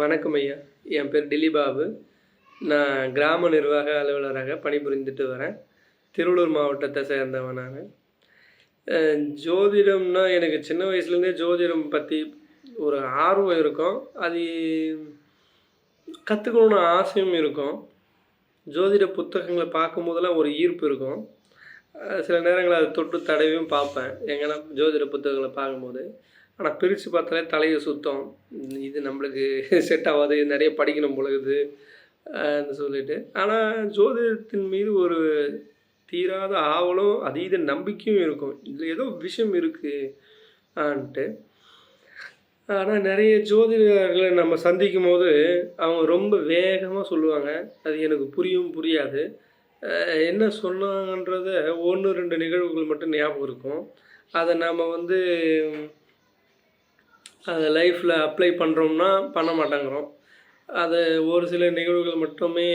வணக்கம் ஐயா. என் பேர் டில்லிபாபு நான் கிராம நிர்வாக அலுவலராக பணிபுரிந்துட்டு வரேன். திருவள்ளூர் மாவட்டத்தை சேர்ந்தவன் நான். ஜோதிடம்னா எனக்கு சின்ன வயசுலேருந்தே ஜோதிடம் பற்றி ஒரு ஆர்வம் இருக்கும். அது கற்றுக்கணுன்னு ஆசையும் இருக்கும். ஜோதிட புத்தகங்களை பார்க்கும்போதெல்லாம் ஒரு ஈர்ப்பு இருக்கும். சில நேரங்களில் அதை தொட்டு தடவையும் பார்ப்பேன். எங்கன்னா ஜோதிட புத்தகங்களை பார்க்கும்போது. ஆனால் பிரித்து பார்த்தாலே தலையை சுத்தம். இது நம்மளுக்கு செட் ஆகாது இது நிறைய படிக்கணும் பொழுது சொல்லிட்டு. ஆனால் ஜோதிடத்தின் மீது ஒரு தீராத ஆவலும் அதீத நம்பிக்கையும் இருக்கும். இதில் ஏதோ விஷயம் இருக்குது ஆன்ட்டு. ஆனால் நிறைய ஜோதிடர்களை நம்ம சந்திக்கும் போது அவங்க ரொம்ப வேகமாக சொல்லுவாங்க. அது எனக்கு புரியும் புரியாது. என்ன சொன்னாங்கன்றத ஒன்று ரெண்டு நிகழ்வுகள் மட்டும் ஞாபகம் இருக்கும். அதை நாம் வந்து அதை லைஃப்பில் அப்ளை பண்ணுறோம்னா பண்ண மாட்டேங்கிறோம். அது ஒரு சில நிகழ்வுகள் மட்டுமே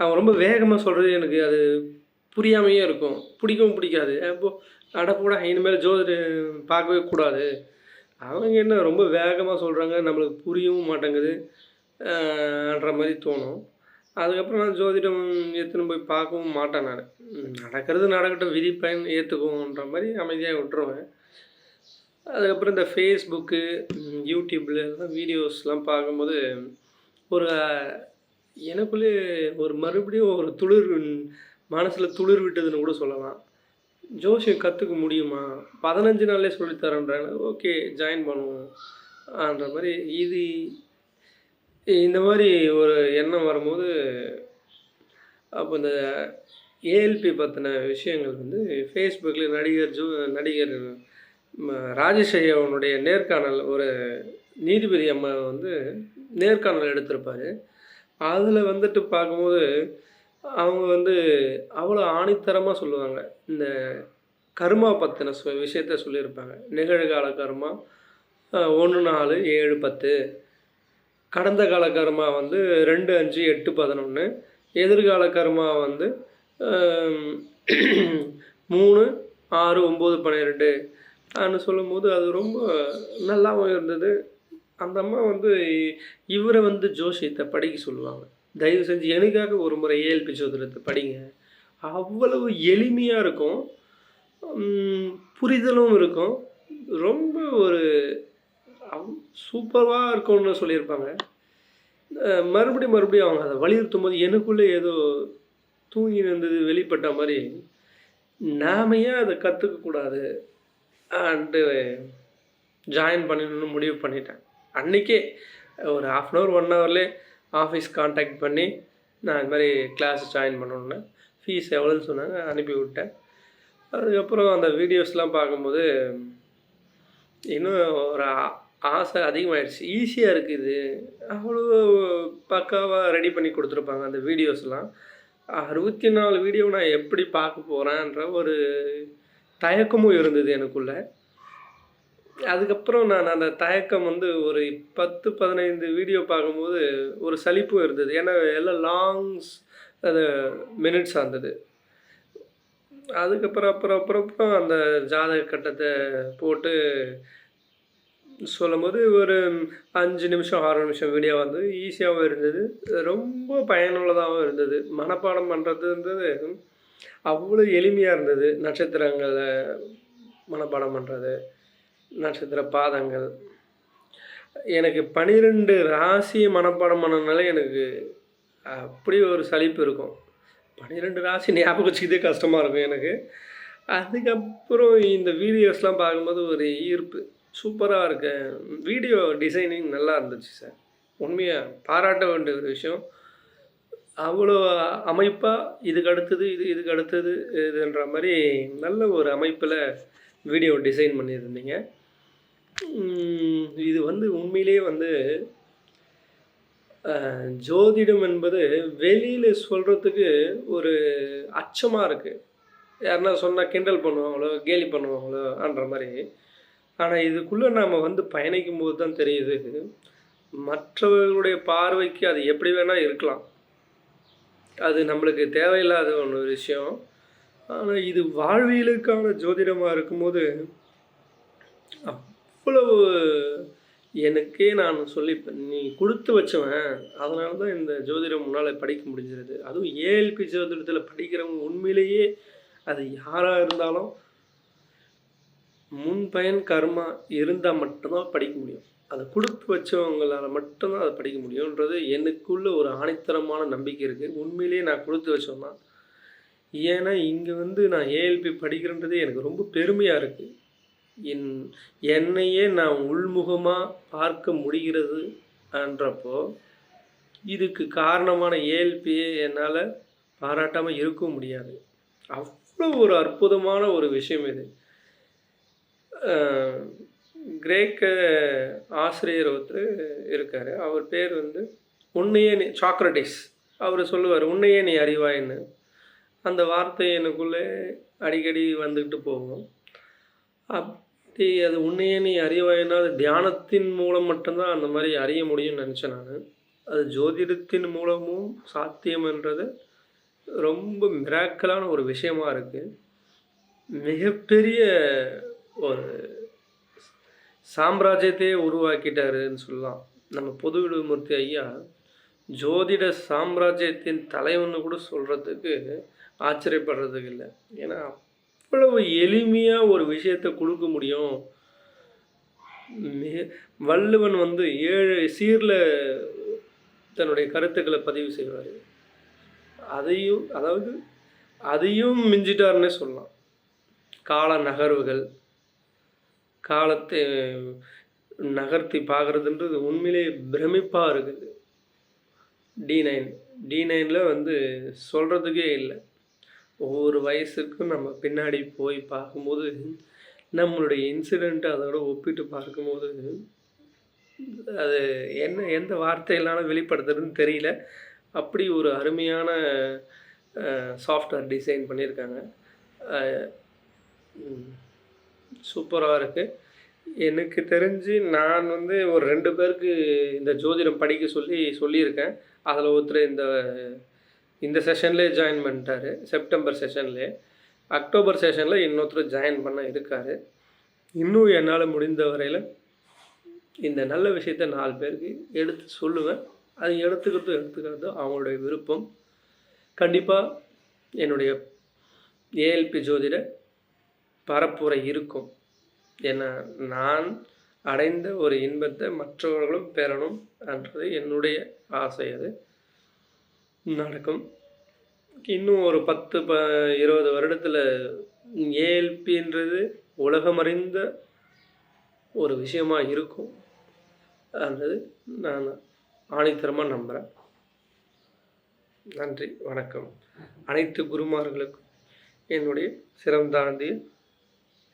அவங்க ரொம்ப வேகமாக சொல்கிறது எனக்கு அது புரியாமையே இருக்கும். பிடிக்கவும் பிடிக்காது. அப்போ அடப்போட இனிமேல் ஜோதிட பார்க்கவே கூடாது. அவங்க என்ன ரொம்ப வேகமாக சொல்கிறாங்க நம்மளுக்கு புரியவும் மாட்டேங்குது மாதிரி தோணும். அதுக்கப்புறம் நான் ஜோதிடம் எடுத்துன்னு போய் பார்க்கவும் மாட்டேன் நான். நடக்கிறது நடக்கட்டும் விதி பயன் ஏற்றுக்குவோன்ற மாதிரி அமைதியாக விட்டுருவேன். அதுக்கப்புறம் இந்த ஃபேஸ்புக்கு யூடியூப்பில் இதெல்லாம் வீடியோஸ்லாம் பார்க்கும்போது ஒரு எனக்குள்ளே ஒரு மறுபடியும் ஒரு துளிர் மனசில் துளிர் விட்டதுன்னு கூட சொல்லலாம். ஜோசியம் கற்றுக்க முடியுமா? பதினஞ்சு நாள்லேயே சொல்லித்தரேன்றாங்க ஓகே ஜாயின் பண்ணுவோம். அன்ற மாதிரி இது இந்த மாதிரி ஒரு எண்ணம் வரும்போது அப்போ இந்த ஏஎல்பி பற்றின விஷயங்கள் வந்து ஃபேஸ்புக்கில் நடிகர் ஜோ நடிகர் ராஜேஷ் நேர்காணல் ஒரு நீதிபதி அம்மா வந்து நேர்காணல் எடுத்திருப்பாரு. அதில் வந்துட்டு பார்க்கும்போது அவங்க வந்து அவ்வளோ ஆணித்தரமாக சொல்லுவாங்க. இந்த கர்மா பற்றின சொ விஷயத்த சொல்லியிருப்பாங்க. நிகழ்கால கர்மா ஒன்று நாலு ஏழு பத்து. கடந்த கால கர்மா வந்து ரெண்டு அஞ்சு எட்டு பதினொன்று எதிர்கால கர்மா வந்து மூணு ஆறு ஒம்பது பன்னிரெண்டு. அப்படின்னு சொல்லும்போது அது ரொம்ப நல்லாவும் இருந்தது. அந்த அம்மா வந்து இவரை வந்து ஜோசியத்தை படிக்க சொல்லுவாங்க. தயவு செஞ்சு எனக்காக ஒரு முறை ஏஎல்பி சோதனத்தை படிங்க. அவ்வளவு எளிமையாக இருக்கும். புரிதலும் இருக்கும். ரொம்ப ஒரு சூப்பராக இருக்கும்னு சொல்லியிருப்பாங்க. மறுபடியும் மறுபடியும் அவங்க அதை வலியுறுத்தும் போது எனக்குள்ளே ஏதோ தூங்கி இருந்தது வெளிப்பட்ட மாதிரி. நாம ஏன் அதை கற்றுக்கக்கூடாது அண்டு ஜாயின் uh, பண்ணணும்னு முடிவு பண்ணிட்டேன். அன்றைக்கே ஒரு ஹாஃப் அன் ஹவர் ஒன் ஹவர்லேயே ஆஃபீஸ் காண்டாக்ட் பண்ணி நான் இது மாதிரி கிளாஸ் ஜாயின் பண்ணணுன்னு ஃபீஸ் எவ்வளோன்னு சொன்னாங்க அனுப்பி விட்டேன். அதுக்கப்புறம் அந்த வீடியோஸ்லாம் பார்க்கும்போது இன்னும் ஒரு ஆசை அதிகமாகிடுச்சு ஈஸியாக இருக்குது. அவ்வளோ பக்காவாக ரெடி பண்ணி கொடுத்துருப்பாங்க அந்த வீடியோஸ்லாம் அறுபத்தி நாலு வீடியோ நான் எப்படி பார்க்க போகிறேன்ற ஒரு தயக்கமும் இருந்தது எனக்குள்ள. அதுக்கப்புறம் நான் அந்த தயக்கம் வந்து ஒரு பத்து பதினைந்து வீடியோ பார்க்கும்போது ஒரு சலிப்பும் இருந்தது. ஏன்னா எல்லாம் லாங்ஸ் அது மினிட்ஸாக இருந்தது அதுக்கப்புறம் அப்புறம் அப்புறம் அப்புறம் அந்த ஜாதக கட்டத்தை போட்டு சொல்லும்போது ஒரு அஞ்சு நிமிஷம் ஆறு நிமிஷம் வீடியோ வந்து ஈஸியாகவும் இருந்தது. ரொம்ப பயனுள்ளதாகவும் இருந்தது. மனப்பாடம் பண்ணுறதுன்றது அவ்வளோ எளிமையாக இருந்தது. நட்சத்திரங்களை மனப்பாடம் பண்ணுறது நட்சத்திர பாதங்கள். எனக்கு பனிரெண்டு ராசியை மனப்பாடம் பண்ணனால எனக்கு அப்படி ஒரு சலிப்பு இருக்கும். பன்னிரெண்டு ராசி ஞாபகம் வச்சுக்கிட்டே கஷ்டமாக இருக்கும் எனக்கு. அதுக்கப்புறம் இந்த வீடியோஸ்லாம் பார்க்கும்போது ஒரு ஈர்ப்பு. சூப்பராக இருக்கு வீடியோ டிசைனிங் நல்லா இருந்துச்சு சார். உண்மையாக பாராட்ட வேண்டிய ஒரு விஷயம். அவ்வளோ அமைப்பாக இதுக்கு அடுத்தது இது இதுக்கு அடுத்தது இதுன்ற மாதிரி நல்ல ஒரு அமைப்பில் வீடியோ டிசைன் பண்ணியிருந்தீங்க. இது வந்து உண்மையிலேயே வந்து ஜோதிடம் என்பது வெளியில் சொல்கிறதுக்கு ஒரு அச்சமாக இருக்குது யாருன்னா சொன்னால் கிண்டல் பண்ணுவாங்களோ கேலி பண்ணுவாங்களோன்ற மாதிரி. ஆனால் இதுக்குள்ளே நாம் வந்து பயணிக்கும் போது தான் தெரியுது. மற்றவர்களுடைய பார்வைக்கு அது எப்படி வேணால் இருக்கலாம். அது நம்மளுக்கு தேவையில்லாத ஒன்று விஷயம். ஆனால் இது வாழ்வியலுக்கான ஜோதிடமாக இருக்கும்போது அவ்வளவு எனக்கே நான் சொல்லி நீ கொடுத்து வச்சவன். அதனால தான் இந்த ஜோதிடம் உன்னால் படிக்க முடிஞ்சிருது. அதுவும் ஏஎல்பி ஜோதிடத்தில் படிக்கிறவங்க உண்மையிலேயே அது யாராக இருந்தாலும் முன்பயன் கர்மா இருந்தால் மட்டும்தான் படிக்க முடியும். அதை கொடுத்து வச்சவங்களால் மட்டும்தான் அதை படிக்க முடியுன்றது எனக்குள்ள ஒரு ஆணித்தரமான நம்பிக்கை இருக்குது உண்மையிலேயே நான் கொடுத்து வச்சோம் தான். ஏன்னா இங்கே வந்து நான் ஏஎல்பி படிக்கிறேன்றதே எனக்கு ரொம்ப பெருமையாக இருக்குது என் என்னையே நான் உள்முகமாக பார்க்க முடிகிறது என்றப்போ இதுக்கு காரணமான ஏஎல்பியை என்னால் பாராட்டாமல் இருக்கவும் முடியாது. அவ்வளோ ஒரு அற்புதமான ஒரு விஷயம் இது. கிரேக்க ஆசிரியர் ஒருத்தர் இருக்கார். அவர் பேர் வந்து உன்னையே நீ சாக்ரட்டிஸ் அவர் சொல்லுவார் உன்னையே நீ அறிவாயின்னு. அந்த வார்த்தை எனக்குள்ளே அடிக்கடி வந்துக்கிட்டு போகும். அப்படி அது உன்னையே நீ அறிவாயின்னா அது தியானத்தின் மூலம் மட்டும்தான் அந்த மாதிரி அறிய முடியும்னு நினச்சேன் நான். அது ஜோதிடத்தின் மூலமும் சாத்தியம்ன்றது ரொம்ப மிராக்கலான ஒரு விஷயமா இருக்குது மிகப்பெரிய ஒரு சாம்ராஜ்யத்தையே உருவாக்கிட்டாருன்னு சொல்லலாம். நம்ம பொது விடுமூர்த்தி ஐயா ஜோதிட சாம்ராஜ்யத்தின் தலைவன்னு கூட சொல்கிறதுக்கு ஆச்சரியப்படுறதுக்கு இல்லை. ஏன்னா அவ்வளவு எளிமையாக ஒரு விஷயத்தை கொடுக்க முடியும். வள்ளுவன் வந்து ஏழு சீரில் தன்னுடைய கருத்துக்களை பதிவு செய்வார். அதையும் அதாவது அதையும் மிஞ்சிட்டாருன்னே சொல்லலாம். கால நகர்வுகள் காலத்தை நகர்த்தி பார்க்குறதுன்றது உண்மையிலே பிரமிப்பாக இருக்குது. டி நைன் டி நைனில் வந்து சொல்கிறதுக்கே இல்லை. ஒவ்வொரு வயசுக்கும் நம்ம பின்னாடி போய் பார்க்கும்போது நம்மளுடைய இன்சிடெண்ட்டை அதோட ஒப்பிட்டு பார்க்கும்போது அது என்ன எந்த வார்த்தையிலான வெளிப்படுத்துறதுன்னு தெரியல. அப்படி ஒரு அருமையான சாஃப்ட்வேர் டிசைன் பண்ணியிருக்காங்க. சூப்பராக இருக்குது எனக்கு தெரிஞ்சு நான் வந்து ஒரு ரெண்டு பேருக்கு இந்த ஜோதிடம் படிக்க சொல்லி சொல்லியிருக்கேன். அதில் ஒருத்தர் இந்த இந்த செஷன்லேயே ஜாயின் பண்ணிட்டாரு. செப்டம்பர் செஷன்லேயே அக்டோபர் செஷனில் இன்னொருத்தர் ஜாயின் பண்ண இருக்கார். இன்னும் என்னால் முடிந்த வரையில் இந்த நல்ல விஷயத்த நாலு பேருக்கு எடுத்து சொல்லுவேன். அது எடுத்துக்கிறதும் எடுத்துக்கிறதும் அவங்களுடைய விருப்பம். கண்டிப்பாக என்னுடைய ஏஎல்பி ஜோதிட பரப்புரை இருக்கும். ஏன்னா நான் அடைந்த ஒரு இன்பத்தை மற்றவர்களும் பெறணும் என்றது என்னுடைய ஆசை அது. நடக்கும். இன்னும் ஒரு பத்து ப இருபது வருடத்தில் ஏஎல்பின்றது உலகமறிந்த ஒரு விஷயமாக இருக்கும். என்றது நான் ஆணித்தரமாக நம்புகிறேன் நன்றி வணக்கம். அனைத்து குருமார்களுக்கும் என்னுடைய சிரம்